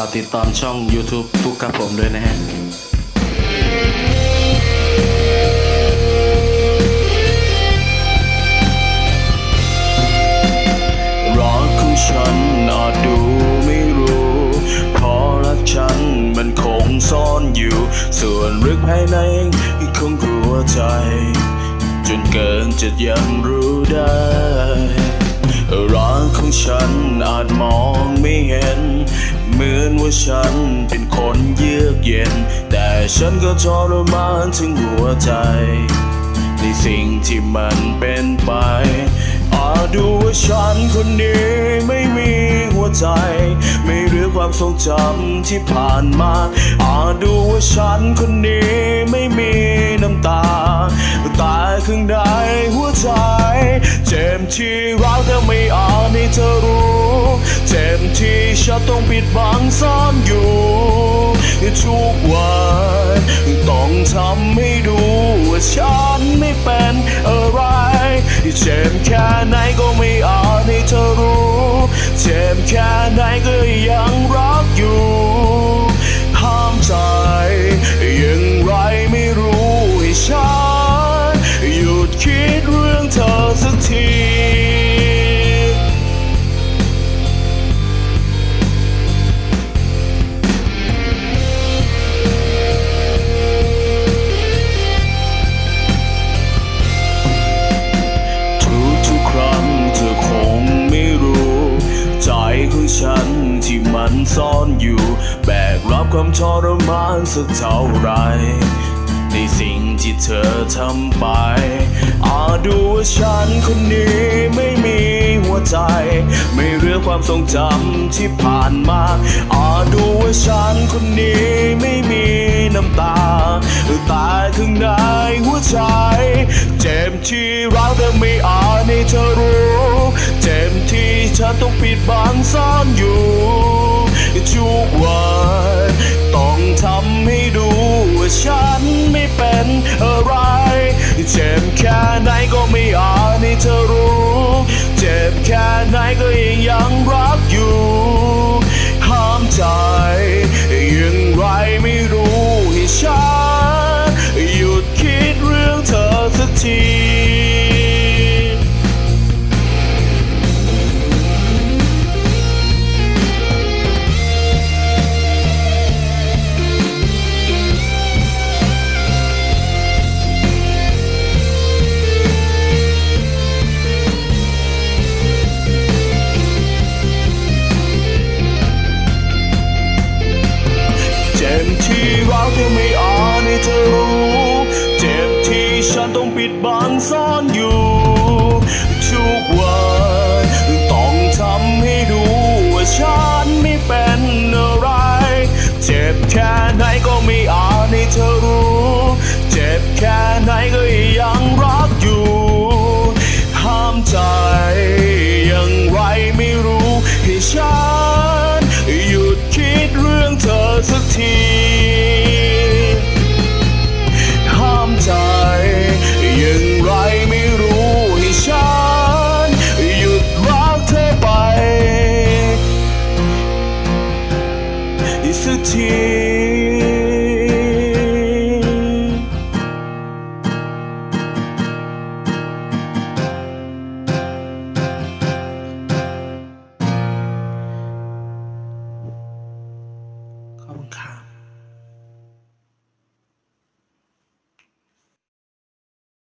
ฝากติดตามช่อง YouTube ทุกครับผมด้วยนะฮะรักของฉันอาจดูไม่รู้เพราะรักฉันมันคงซ่อนอยู่ ส่วนลึกภายในคงกลัวใจ จนเกินจะยังรู้ได้รักของฉันอาจมอง ฉันเป็นคนเยือกเย็น แต่ฉันก็ทรมานถึงหัวใจ ในสิ่งที่มันเป็นไป อาดูว่าฉันคนนี้ไม่มีหัวใจ ไม่เหลือความทรงจำที่ผ่านมา อาดูว่าฉันคนนี้ไม่มีน้ำตาแต่ข้างในหัวใจ เจ็บที่รักแต่ไม่อาจให้เธอรู้ จ็บที่ฉันต้องปิดบังซ่อนอยู่ ทุกวันต้องทำให้ดูว่าฉันไม่เป็นอะไร เจ็บแค่ไหนก็ไม่อาจให้เธอรู้ เจ็บแค่ไหนก็ยังรัก แบกรับความทรมานสักเท่าไร ในสิ่งที่เธอทำไป อาจดูว่าฉันคนนี้ไม่มีหัวใจ ไม่เหลืองความทรงจำที่ผ่านมา อาจดูว่าฉันคนนี้ไม่มีน้ำตาแต่ข้างในหัวใจ เจ็บที่รักแต่ไม่อาจให้เธอรู้ เจ็บที่ฉันต้องปิดบังซ่ ที่รักที่ไม่อาจให้เธอรู้ เจ็บที่ฉันต้องปิดบังซ่อนอยู่ สัก